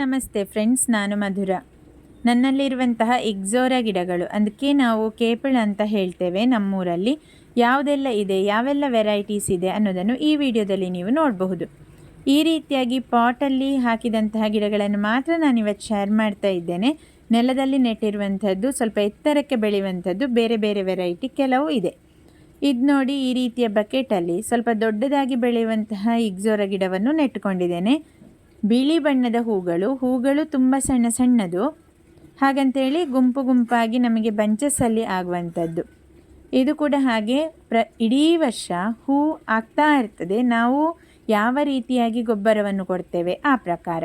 ನಮಸ್ತೆ ಫ್ರೆಂಡ್ಸ್, ನಾನು ಮಧುರ. ನನ್ನಲ್ಲಿರುವಂತಹ ಎಕ್ಸೋರ ಗಿಡಗಳು, ಅದಕ್ಕೆ ನಾವು ಕೇಪಳ ಅಂತ ಹೇಳ್ತೇವೆ ನಮ್ಮೂರಲ್ಲಿ. ಯಾವುದೆಲ್ಲ ಇದೆ, ಯಾವೆಲ್ಲ ವೆರೈಟೀಸ್ ಇದೆ ಅನ್ನೋದನ್ನು ಈ ವಿಡಿಯೋದಲ್ಲಿ ನೀವು ನೋಡಬಹುದು. ಈ ರೀತಿಯಾಗಿ ಪಾಟಲ್ಲಿ ಹಾಕಿದಂತಹ ಗಿಡಗಳನ್ನು ಮಾತ್ರ ನಾನು ಇವತ್ತು ಶೇರ್ ಮಾಡ್ತಾ ಇದ್ದೇನೆ. ನೆಲದಲ್ಲಿ ನೆಟ್ಟಿರುವಂಥದ್ದು, ಸ್ವಲ್ಪ ಎತ್ತರಕ್ಕೆ ಬೆಳೆಯುವಂಥದ್ದು, ಬೇರೆ ಬೇರೆ ವೆರೈಟಿ ಕೆಲವು ಇದೆ. ಇದು ನೋಡಿ ಈ ರೀತಿಯ ಬಕೆಟಲ್ಲಿ ಸ್ವಲ್ಪ ದೊಡ್ಡದಾಗಿ ಬೆಳೆಯುವಂತಹ ಇಗ್ಜೋರ ಗಿಡವನ್ನು ನೆಟ್ಟುಕೊಂಡಿದ್ದೇನೆ. ಬಿಳಿ ಬಣ್ಣದ ಹೂಗಳು ಹೂಗಳು ತುಂಬ ಸಣ್ಣ ಸಣ್ಣದು. ಹಾಗಂತೇಳಿ ಗುಂಪು ಗುಂಪಾಗಿ ನಮಗೆ ಬಂಚಸ್ಸಲ್ಲಿ ಆಗುವಂಥದ್ದು. ಇದು ಕೂಡ ಹಾಗೆ ಪ್ರ, ಇಡೀ ವರ್ಷ ಹೂ ಆಗ್ತಾ ಇರ್ತದೆ. ನಾವು ಯಾವ ರೀತಿಯಾಗಿ ಗೊಬ್ಬರವನ್ನು ಕೊಡ್ತೇವೆ ಆ ಪ್ರಕಾರ.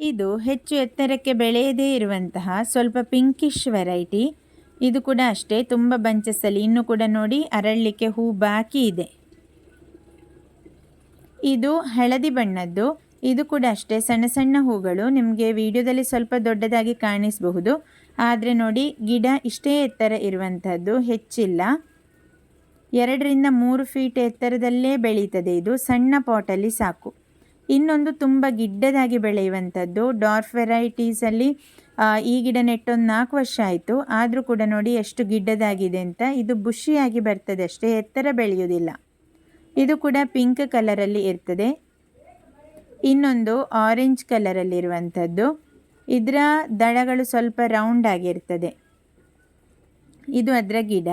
ಇದು ಹೆಚ್ಚು ಎತ್ತರಕ್ಕೆ ಬೆಳೆಯದೇ ಇರುವಂತಹ ಸ್ವಲ್ಪ ಪಿಂಕಿಶ್ ವೆರೈಟಿ. ಇದು ಕೂಡ ಅಷ್ಟೇ, ತುಂಬ ಬಂಚಸ್ಸಲ್ಲಿ ಇನ್ನೂ ಕೂಡ ನೋಡಿ, ಅರಳಲಿಕ್ಕೆ ಹೂ ಬಾಕಿ ಇದೆ. ಇದು ಹಳದಿ ಬಣ್ಣದ್ದು. ಇದು ಕೂಡ ಅಷ್ಟೇ. ಸಣ್ಣ ಸಣ್ಣ ಹೂಗಳು. ನಿಮಗೆ ವಿಡಿಯೋದಲ್ಲಿ ಸ್ವಲ್ಪ ದೊಡ್ಡದಾಗಿ ಕಾಣಿಸಬಹುದು. ಆದರೆ ನೋಡಿ, ಗಿಡ ಇಷ್ಟೇ ಎತ್ತರ ಇರುವಂಥದ್ದು ಹೆಚ್ಚಿಲ್ಲ. ಎರಡರಿಂದ ಮೂರು ಫೀಟ್ ಎತ್ತರದಲ್ಲೇ ಬೆಳೀತದೆ ಇದು. ಸಣ್ಣ ಪಾಟಲ್ಲಿ ಸಾಕು. ಇನ್ನೊಂದು ತುಂಬ ಗಿಡ್ಡದಾಗಿ ಬೆಳೆಯುವಂಥದ್ದು ಡಾರ್ಫ್ ವೆರೈಟೀಸಲ್ಲಿ ಈ ಗಿಡ ನೆಟ್ಟೊಂದು ನಾಲ್ಕು ವರ್ಷ ಆಯಿತು. ಆದರೂ ಕೂಡ ನೋಡಿ ಎಷ್ಟು ಗಿಡ್ಡದಾಗಿದೆ ಅಂತ. ಇದು ಬುಷಿಯಾಗಿ ಬರ್ತದೆ ಅಷ್ಟೇ. ಎತ್ತರ ಬೆಳೆಯುವುದಿಲ್ಲ. ಇದು ಕೂಡ ಪಿಂಕ್ ಕಲರಲ್ಲಿ ಇರ್ತದೆ. ಇನ್ನೊಂದು ಆರೆಂಜ್ ಕಲರಲ್ಲಿರುವಂಥದ್ದು. ಇದರ ದಳಗಳು ಸ್ವಲ್ಪ ರೌಂಡ್ ಆಗಿರ್ತದೆ. ಇದು ಅದರ ಗಿಡ.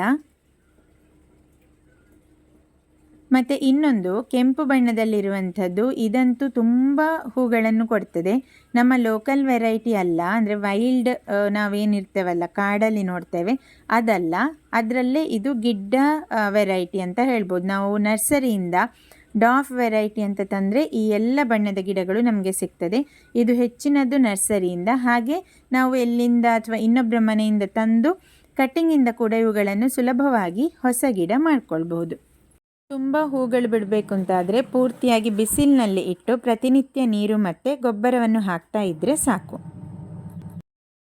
ಮತ್ತು ಇನ್ನೊಂದು, ಕೆಂಪು ಬಣ್ಣದಲ್ಲಿರುವಂಥದ್ದು, ಇದಂತೂ ತುಂಬ ಹೂಗಳನ್ನು ಕೊಡ್ತದೆ. ನಮ್ಮ ಲೋಕಲ್ ವೆರೈಟಿ ಅಲ್ಲ, ಅಂದರೆ ವೈಲ್ಡ್ ನಾವೇನಿರ್ತೇವಲ್ಲ, ಕಾಡಲ್ಲಿ ನೋಡ್ತೇವೆ. ಅದಲ್ಲ, ಅದರಲ್ಲೇ ಇದು ಗಿಡ್ಡ ವೆರೈಟಿ ಅಂತ ಹೇಳ್ಬೋದು. ನಾವು ನರ್ಸರಿಯಿಂದ ಡಾಫ್ ವೆರೈಟಿ ಅಂತ ತಂದರೆ ಈ ಎಲ್ಲ ಬಣ್ಣದ ಗಿಡಗಳು ನಮಗೆ ಸಿಗ್ತದೆ. ಇದು ಹೆಚ್ಚಿನದ್ದು ನರ್ಸರಿಯಿಂದ. ಹಾಗೆ ನಾವು ಎಲ್ಲಿಂದ ಅಥವಾ ಇನ್ನೊಬ್ಬರ ಮನೆಯಿಂದ ತಂದು ಕಟ್ಟಿಂಗಿಂದ ಕೂಡ ಇವುಗಳನ್ನು ಸುಲಭವಾಗಿ ಹೊಸ ಗಿಡ ಮಾಡ್ಕೊಳ್ಬಹುದು. ತುಂಬ ಹೂಗಳು ಬಿಡಬೇಕು ಅಂತಾದರೆ ಪೂರ್ತಿಯಾಗಿ ಬಿಸಿಲಿನಲ್ಲಿ ಇಟ್ಟು ಪ್ರತಿನಿತ್ಯ ನೀರು ಮತ್ತು ಗೊಬ್ಬರವನ್ನು ಹಾಕ್ತಾ ಇದ್ದರೆ ಸಾಕು.